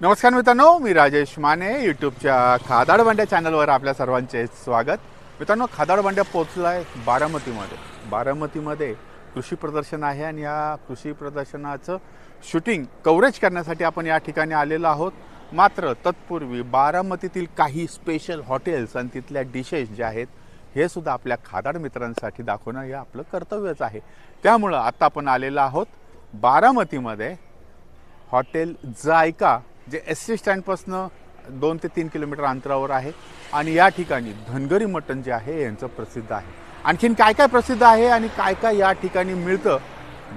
नमस्कार मित्रांनो मी राजेश माने यूट्यूबच्या खादाड बंड्या चॅनलवर आपल्या सर्वांचे स्वागत. मित्रांनो खादाड बंड्या पोचलो आहे बारामतीमध्ये. बारामतीमध्ये कृषी प्रदर्शन आहे आणि या कृषी प्रदर्शनाचं शूटिंग कव्हरेज करण्यासाठी आपण या ठिकाणी आलेलो आहोत. मात्र तत्पूर्वी बारामतीतील काही स्पेशल हॉटेल्स आणि तिथल्या डिशेस ज्या आहेत हे सुद्धा आपल्या खादाड मित्रांसाठी दाखवणं हे आपलं कर्तव्यच आहे. त्यामुळं आत्ता आपण आलेलो आहोत बारामतीमध्ये. हॉटेल जायका जे एस टी स्टँडपासनं दोन ते तीन किलोमीटर अंतरावर आहे. आणि या ठिकाणी धनगरी मटण जे आहे यांचं प्रसिद्ध आहे. आणखीन काय काय प्रसिद्ध आहे आणि काय काय या ठिकाणी मिळतं?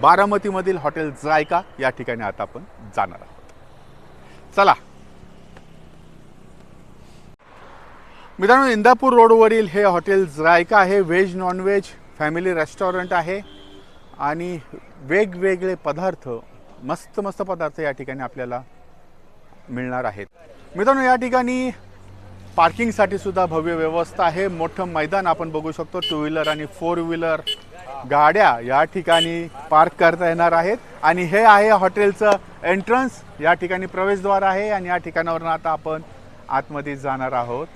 बारामतीमधील हॉटेल जायका या ठिकाणी आता आपण जाणार आहोत. चला. मित्रांनो इंदापूर रोडवरील हे हॉटेल जायका आहे. Veg non veg family restaurant आहे. आणि वेगवेगळे पदार्थ मस्त मस्त पदार्थ या ठिकाणी आपल्याला मिळणार आहेत. मित्रांनो या ठिकाणी पार्किंगसाठी सुद्धा भव्य व्यवस्था आहे. मोठं मैदान आपण बघू शकतो. टू व्हीलर आणि फोर व्हीलर गाड्या या ठिकाणी पार्क करता येणार आहेत. आणि हे आहे हॉटेलचं एंट्रन्स या ठिकाणी प्रवेशद्वार आहे आणि या ठिकाणावरून आता आपण आतमध्ये जाणार आहोत.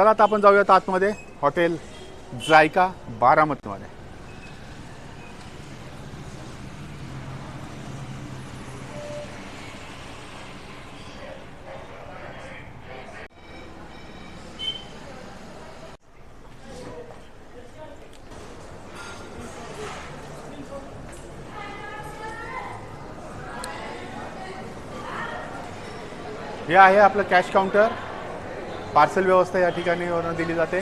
चला आता आपण जाऊयात आतमध्ये. हॉटेल जायका बारामतीमध्ये. हे आहे आपलं कॅश काउंटर पार्सल व्यवस्था या ठिकाणी वरून दिली जाते.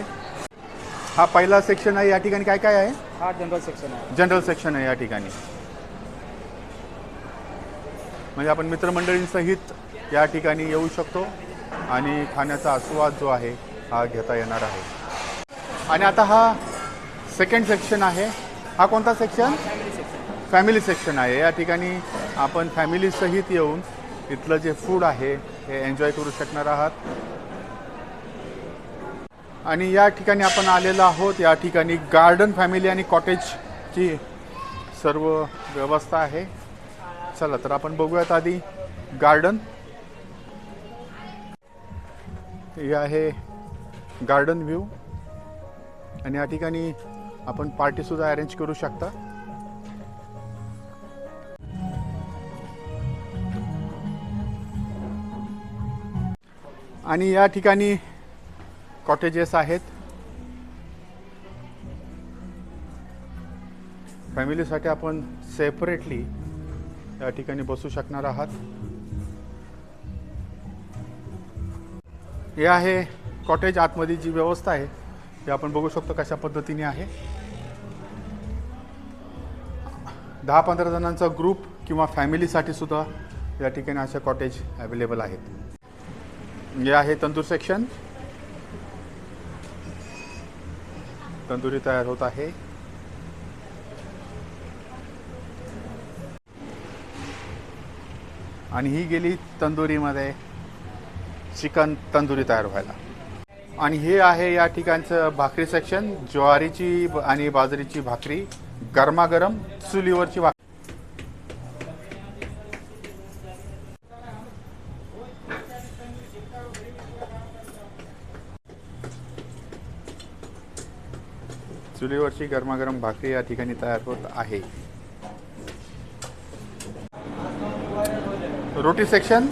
हा पहिला सेक्शन आहे या ठिकाणी काय काय आहे? हा जनरल सेक्शन आहे. जनरल सेक्शन आहे या ठिकाणी. म्हणजे आपण मित्रमंडळींसहित या ठिकाणी येऊ शकतो आणि खाण्याचा आस्वाद जो आहे हा घेता येणार आहे. आणि आता हा सेकंड सेक्शन आहे. हा कोणता section family section family section आहे. या ठिकाणी आपण फॅमिलीसहित येऊन इथलं जे फूड आहे हे एन्जॉय करू शकणार आहात. आणि या ठिकाणी आपण आलेलो आहोत. या ठिकाणी गार्डन फॅमिली आणि कॉटेजची सर्व व्यवस्था आहे. चला तर आपण बघूयात आधी गार्डन. हे आहे गार्डन व्ह्यू. आणि या ठिकाणी आपण पार्टीसुद्धा अरेंज करू शकता. आणि या ठिकाणी कॉटेजेस आहेत. फॅमिलीसाठी आपण सेपरेटली या ठिकाणी बसू शकणार आहात. हे आहे कॉटेज आतमध्ये जी व्यवस्था आहे ते आपण बघू शकतो कशा पद्धतीने आहे. दहा पंधरा जणांचा ग्रुप किंवा फॅमिलीसाठी सुद्धा या ठिकाणी अशा कॉटेज अवेलेबल आहेत. हे आहे तंदूर सेक्शन. तंदुरी तयार होत आहे. आणि ही गेली तंदुरीमध्ये चिकन तंदुरी तयार व्हायला. आणि हे आहे या ठिकाणचं भाकरी सेक्शन ज्वारीची आणि बाजरीची भाकरी. गरमागरम चुलीवरची भाकरी. चुलीवरची गरमागरम भाकरी या ठिकाणी तयार होत आहे. रोटी सेक्शन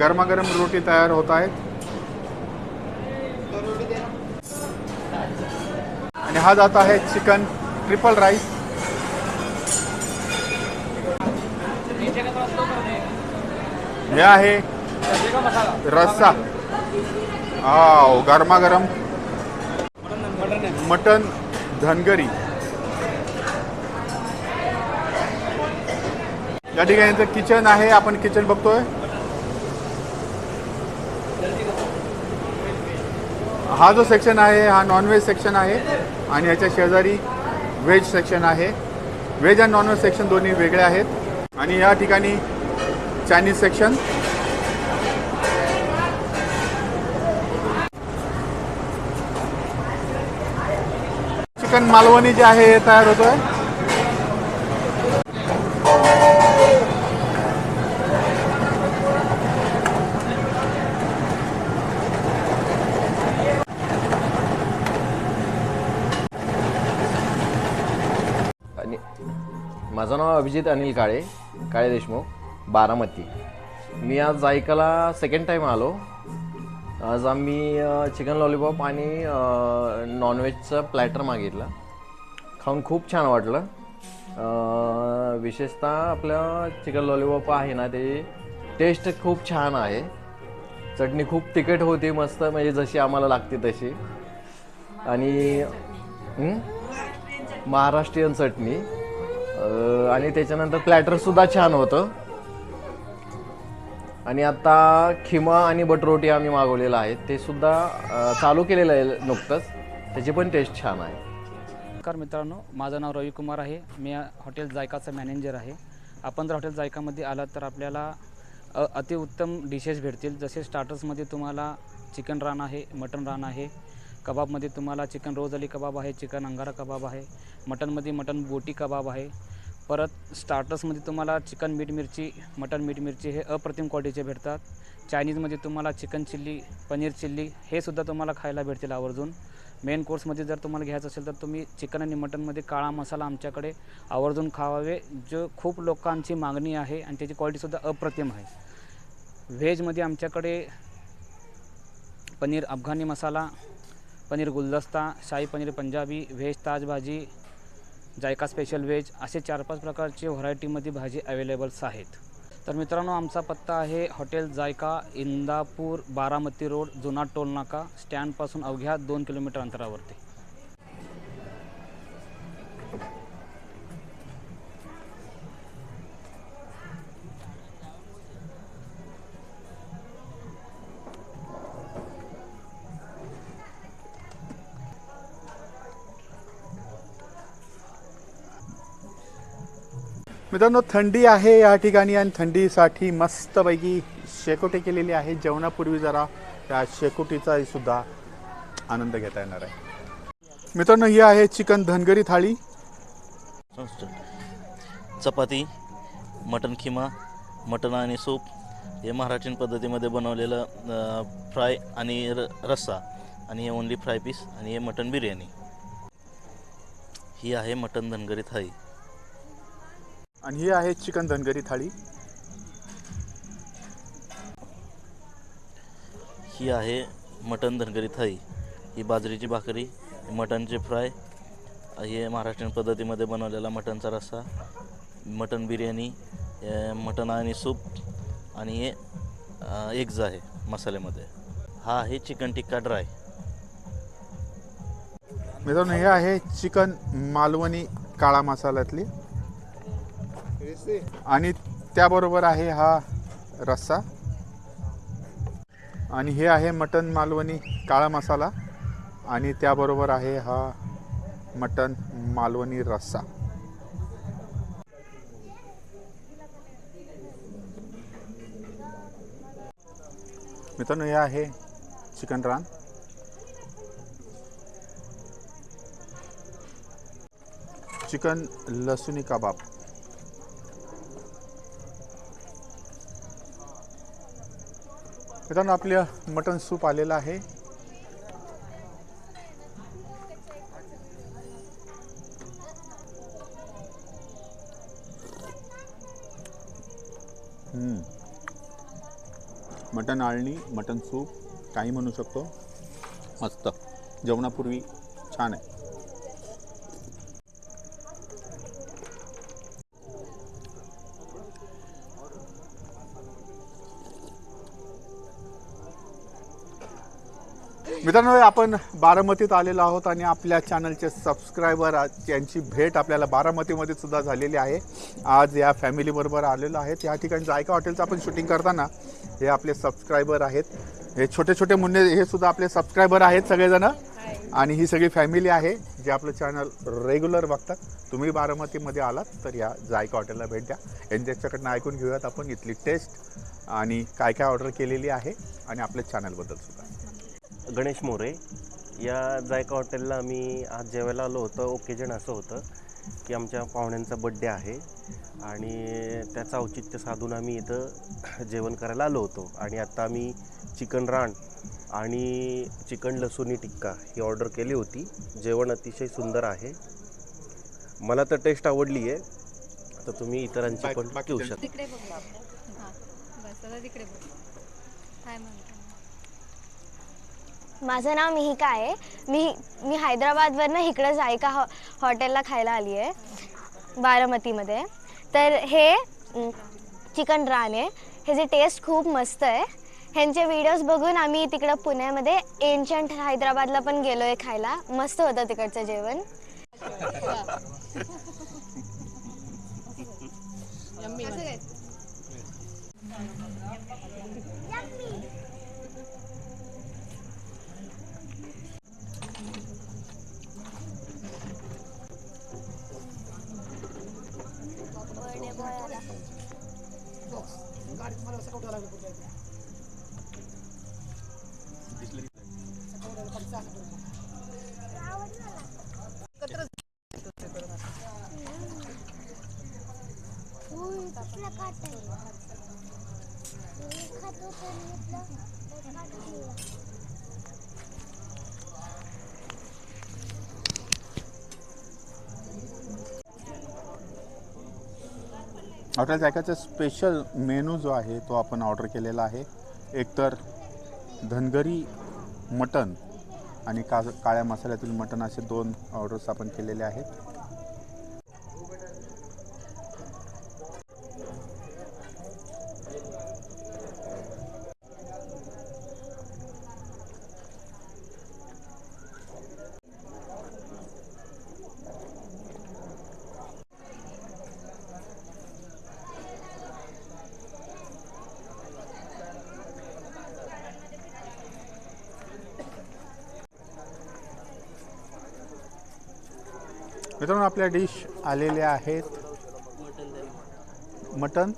गरमागरम रोटी तयार होत आहेत. आणि हा जात आहे चिकन ट्रिपल राईस. हे आहे रस्सा. आव गरमागरम मटन धनगरी. या ठिकाणी यांचं किचन आहे आपण किचन बघतोय. हा जो सेक्शन आहे हा नॉनव्हेज सेक्शन आहे आणि याच्या शेजारी व्हेज सेक्शन आहे. व्हेज आणि नॉनव्हेज सेक्शन दोन्ही वेगळे आहेत. आणि या ठिकाणी चायनीज सेक्शन चिकन मालवणी जे आहे हे तयार होतोय. आणि माझं नाव अभिजित अनिल काळे काळे देशमुख बारामती. मी आज जायकाला सेकंड टाईम आलो. आज आम्ही चिकन लॉलीपॉप आणि नॉनव्हेजचं प्लॅटर मागितलं. खाऊन खूप छान वाटलं. विशेषतः आपलं चिकन लॉलीपॉप आहे ना ते टेस्ट खूप छान आहे. चटणी खूप तिखट होती मस्त म्हणजे जशी आम्हाला लागते तशी. आणि महाराष्ट्रीयन चटणी. आणि त्याच्यानंतर प्लॅटरसुद्धा छान होतं. आणि आता खिमा आणि बटरोटी आम्ही मागवलेलं आहे. ते सुद्धा चालू केलेलं आहे नुकतंच. त्याची पण टेस्ट छान आहे. नमस्कार मित्रांनो माझं नाव रविकुमार आहे. मी हॉटेल जायकाचा मॅनेजर आहे. आपण जर हॉटेल जायकामध्ये आलात तर आपल्याला अ, अतिउत्तम डिशेस भेटतील. जसे स्टार्टर्समध्ये तुम्हाला चिकन रान आहे मटन रान आहे. कबाबमध्ये तुम्हाला चिकन रोज अली कबाब आहे चिकन अंगारा कबाब आहे. मटनमध्ये मटन बोटी कबाब आहे. परत स्टार्टर्समध्ये तुम्हाला चिकन मीठ मिरची मटन मीठ मिरची हे अप्रतिम क्वालिटीचे भेटतात. चायनीजमध्ये तुम्हाला चिकन चिल्ली पनीर चिल्ली हे सुद्धा तुम्हाला खायला भेटतील आवर्जून. मेन कोर्समध्ये जर तुम्हाला घ्यायचं असेल तर तुम्ही चिकन आणि मटनमध्ये काळा मसाला आमच्याकडे आवर्जून खावावे जो खूप लोकांची मागणी आहे आणि त्याची क्वालिटीसुद्धा अप्रतिम आहे. व्हेजमध्ये आमच्याकडे पनीर अफगाणी मसाला पनीर गुलदस्ता शाही पनीर पंजाबी व्हेज ताजभाजी जायका स्पेशल व्हेज असे चार पाच प्रकारचे व्हरायटीमध्ये भाजी अवेलेबल्स आहेत. तर मित्रांनो आमचा पत्ता आहे hotel JICA Indapur Baramati road जुना टोल नाका स्टँडपासून अवघ्या दोन किलोमीटर अंतरावरती. मित्रांनो थंडी आहे या ठिकाणी आणि थंडीसाठी मस्तपैकी शेकोटी केलेली आहे. जेवणापूर्वी जरा त्या शेकोटीचाही सुद्धा आनंद घेता येणार आहे. मित्रांनो ही आहे चिकन धनगरी थाळी. चपाती मटन खिमा मटण आणि सूप हे महाराष्ट्रीयन पद्धतीमध्ये बनवलेलं फ्राय आणि र रस्सा आणि हे ओनली फ्राय पीस आणि हे मटन बिर्याणी. ही आहे मटन धनगरी थाळी. आणि ही आहे चिकन धनगरी थाळी. ही आहे मटन धनगरी थाळी. ही बाजरीची भाकरी मटनचे फ्राय हे महाराष्ट्रीयन पद्धतीमध्ये बनवलेला मटनचा रस्सा मटन बिर्याणी मटन आणि सूप आणि हे एग्ज आहे मसाल्यामध्ये. हा आहे चिकन टिक्का ड्राय. मित्रांनो हे आहे चिकन मालवणी काळा मसाल्यातली. आणि त्याबरोबर आहे हा रस्सा. आणि हे आहे मटन मालवणी काळा मसाला. आणि त्याबरोबर आहे हा मटन मालवणी रस्सा. मित्रांनो हे आहे चिकन रान. चिकन लसुनी कबाब. मित्रांनो आपलं मटन सूप आलेलं आहे. मटन आळणी मटन सूप काही म्हणू शकतो. मस्त. जेवणापूर्वी छान आहे. मित्रांनो आपण बारामतीत आलेलो आहोत आणि आपल्या चॅनलचे सबस्क्रायबर यांची भेट आपल्याला बारामतीमध्ये सुद्धा झालेली आहे. आज या फॅमिलीबरोबर आलेलो आहेत. या ठिकाणी जायका हॉटेलचं आपण शूटिंग करताना हे आपले सबस्क्रायबर आहेत. हे छोटे छोटे मुन्ने हे सुद्धा आपले सबस्क्रायबर आहेत सगळेजण. आणि ही सगळी फॅमिली आहे जे आपलं चॅनल रेग्युलर बघतात. तुम्ही बारामतीमध्ये आलात तर या जायका हॉटेलला भेट द्या. यांच्याकडनं ऐकून घेऊयात आपण इथली टेस्ट आणि काय काय ऑर्डर केलेली आहे आणि आपल्या चॅनलबद्दल सुद्धा. गणेश मोरे. या जायका हॉटेलला आम्ही आज जेवायला आलो होतो. ओकेजन असं होतं की आमच्या पाहुण्यांचा बड्डे आहे आणि त्याचं औचित्य साधून आम्ही इथं जेवण करायला आलो होतो. आणि आता आम्ही चिकन रान आणि चिकन लसुनी टिक्का ही ऑर्डर केली होती. जेवण अतिशय सुंदर आहे. मला तर टेस्ट आवडली आहे तर तुम्ही इतरांची पण घेऊ शकता. तिकडे बघू आपण. हां बस आता तिकडे बघू. काय म्हणतो माझं नाव मिहिका आहे. मी मी हैदराबादवरनं इकडं जायका हॉ हॉटेलला खायला आली आहे बारामतीमध्ये. तर हे चिकन रान आहे. ह्याची टेस्ट खूप मस्त आहे. ह्यांचे व्हिडिओज बघून आम्ही तिकडं पुण्यामध्ये एन्शंट हैदराबादला पण गेलो आहे खायला. मस्त होतं तिकडचं जेवण. कसं काय Hotel जायकाचा स्पेशल मेनू जो आहे तो आपण ऑर्डर केलेला आहे. एकतर धनगरी मटन आणि का काळ्या मसाल्यातील मटन असे दोन ऑर्डर्स आपण केलेले आहेत. मित्रांनो आपल्या डिश आलेल्या आहेत. मटन?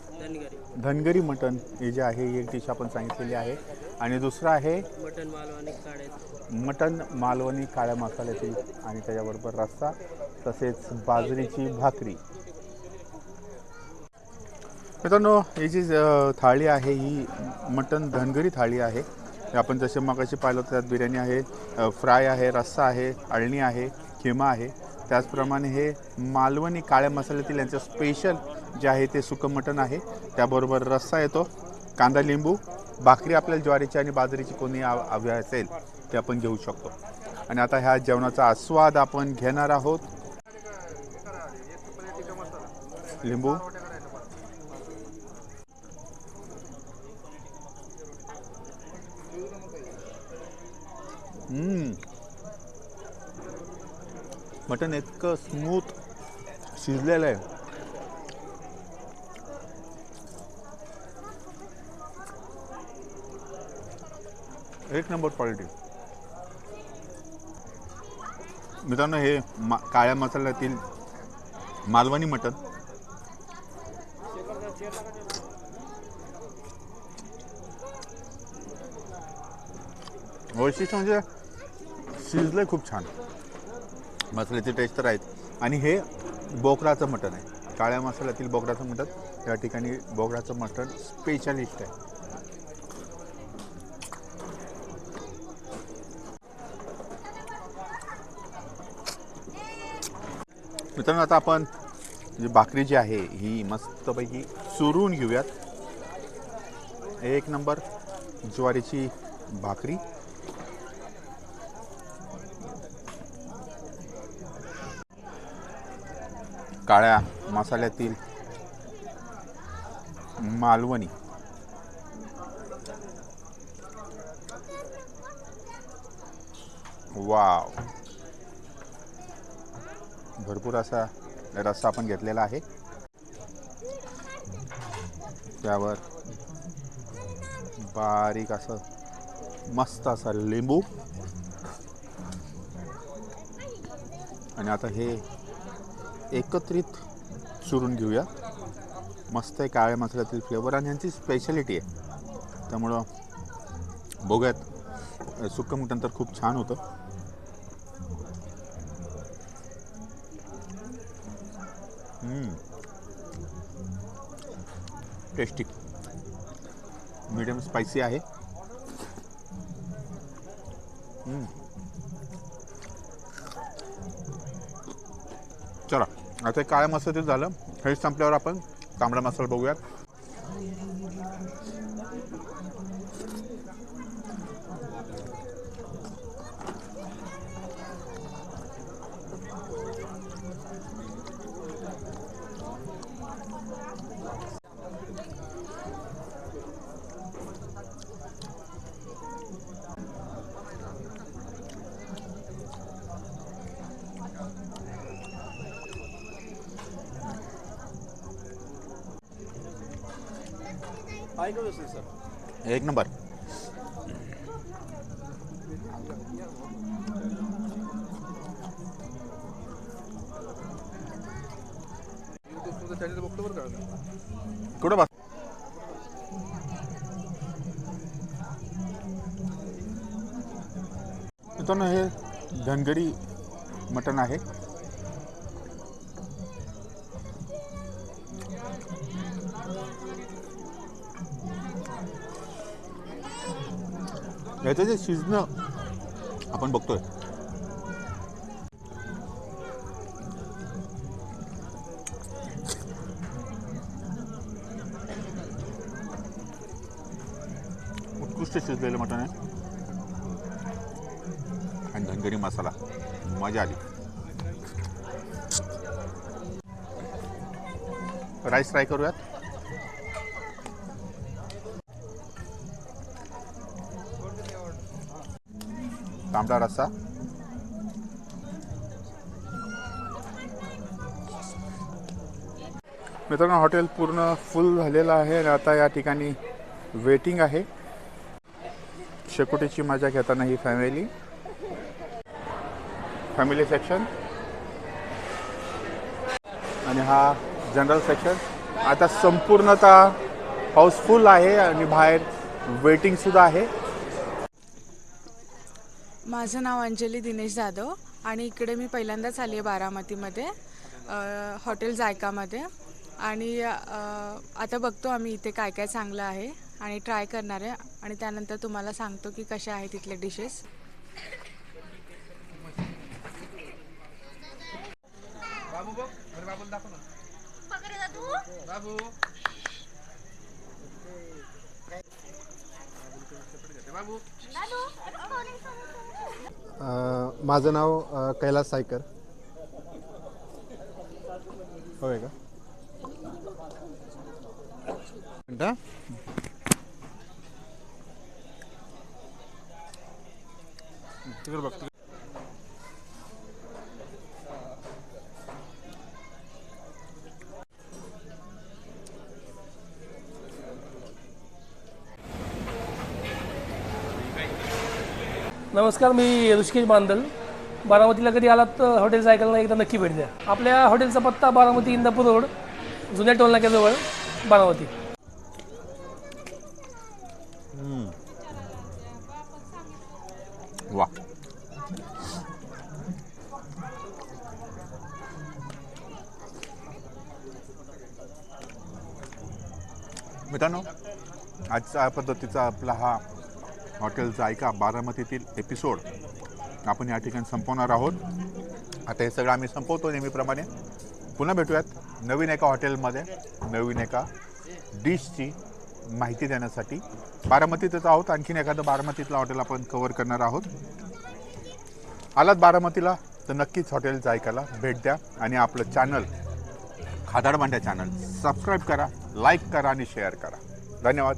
धनगरी मटन. हे जे आहे ही एक डिश आपण सांगितलेली आहे. आणि दुसरं आहे मटन मालवणी काळ्या मसाल्याची आणि त्याच्याबरोबर रस्सा तसेच बाजरीची भाकरी. मित्रांनो ही जी थाळी आहे ही मटन धनगरी थाळी आहे. आपण जसे मगाशी पाहिलं त्यात बिर्याणी आहे फ्राय आहे रस्सा आहे अळणी आहे खिमा आहे. त्याचप्रमाणे हे मालवणी काळ्या मसाल्यातील यांचं स्पेशल जे आहे ते सुकं मटण आहे. त्याबरोबर रस्सा येतो कांदा लिंबू भाकरी आपल्याला ज्वारीची आणि बाजरीची कोणी आव- हवी असेल ते आपण घेऊ शकतो. आणि आता ह्या जेवणाचा आस्वाद आपण घेणार आहोत. लिंबू. हम्म. मटण इतकं स्मूथ शिजलेलं आहे. एक नंबर क्वालिटी मित्रांनो हे मा काळ्या मसाल्यातील मालवणी मटण. वैशिष्ट्य म्हणजे शिजलंय खूप छान. मसाल्याचे टेस्ट तर आहेत आणि हे बोकडाचं मटण आहे. काळ्या मसाल्यातील बोकडाचं मटण या ठिकाणी बोकडाचं मटण स्पेशलिस्ट आहे. मित्रांनो आता आपण जी भाकरी जी आहे ही मस्तपैकी चुरून घेऊयात. एक नंबर ज्वारीची भाकरी. काळ्या मसाल्यातील मालवणी. वाव. भरपूर असा रस्सा आपण घेतलेला आहे. त्यावर बारीक असं मस्त असा लिंबू. आणि आता हे एकत्रित चुरून घेऊया. मस्त आहे काळ्या मसाल्यातील फ्लेवर आणि यांची स्पेशालिटी आहे. त्यामुळं बघूयात. सुक्कं मटण तर खूप छान होतं. टेस्टी मीडियम स्पायसी आहे. आता हे काळ्या मसाल्यातील झालं. हे संपल्यावर आपण तांबडा मसाला बघूयात. काय करत सर? एक नंबर. कुठं बस? मित्रांनो हे धनगडी मटण आहे. याचं जे शिजणं आपण बघतोय. उत्कृष्ट शिजलेलं मटण आहे आणि धनगरी मसाला. मजा आली. राईस फ्राय करूयात? तांबडा रस्सा. मित्रांनो हॉटेल पूर्ण फुल झालेलं आहे आणि आता या ठिकाणी वेटिंग आहे. शेकोटीची मजा घेताना ही फॅमिली फॅमिली सेक्शन आणि हा जनरल सेक्शन आता संपूर्णतः हाऊसफुल आहे आणि बाहेर वेटिंगसुद्धा आहे. माझं नाव अंजली दिनेश जाधव आणि इकडे मी पहिल्यांदाच आली आहे बारामतीमध्ये हॉटेल जायकामध्ये. आणि आता बघतो आम्ही इथे काय काय चांगलं आहे आणि ट्राय करणार आहे. आणि त्यानंतर तुम्हाला सांगतो की कशा आहेत तिथले डिशेस अ, माझं नाव कैलास सायकर होय का मिनटं. तिकडे बघ, नमस्कार मी ऋषिकेश बांदल. बारामतीला कधी आलात तर हॉटेल जायकाला एकदा नक्की भेट द्या. आपल्या हॉटेलचा पत्ता बारामती इंदापूर रोड जुन्या टोलनाक्याजवळ बारामती. वा. मित्रांनो आजच्या पद्धतीचा आपला हा हॉटेल जायका बारामतीतील एपिसोड आपण या ठिकाणी संपवणार आहोत. आता हे सगळं आम्ही संपवतो नेहमीप्रमाणे. पुन्हा भेटूयात नवीन एका हॉटेलमध्ये नवीन एका डिशची माहिती देण्यासाठी. बारामतीतच आहोत आणखीन एखादं बारामतीतलं हॉटेल आपण कवर करणार आहोत. आलात बारामतीला तर नक्कीच हॉटेल जायकाला भेट द्या आणि आपलं channel Khadad Bhandya channel subscribe करा लाईक करा आणि शेअर करा. धन्यवाद.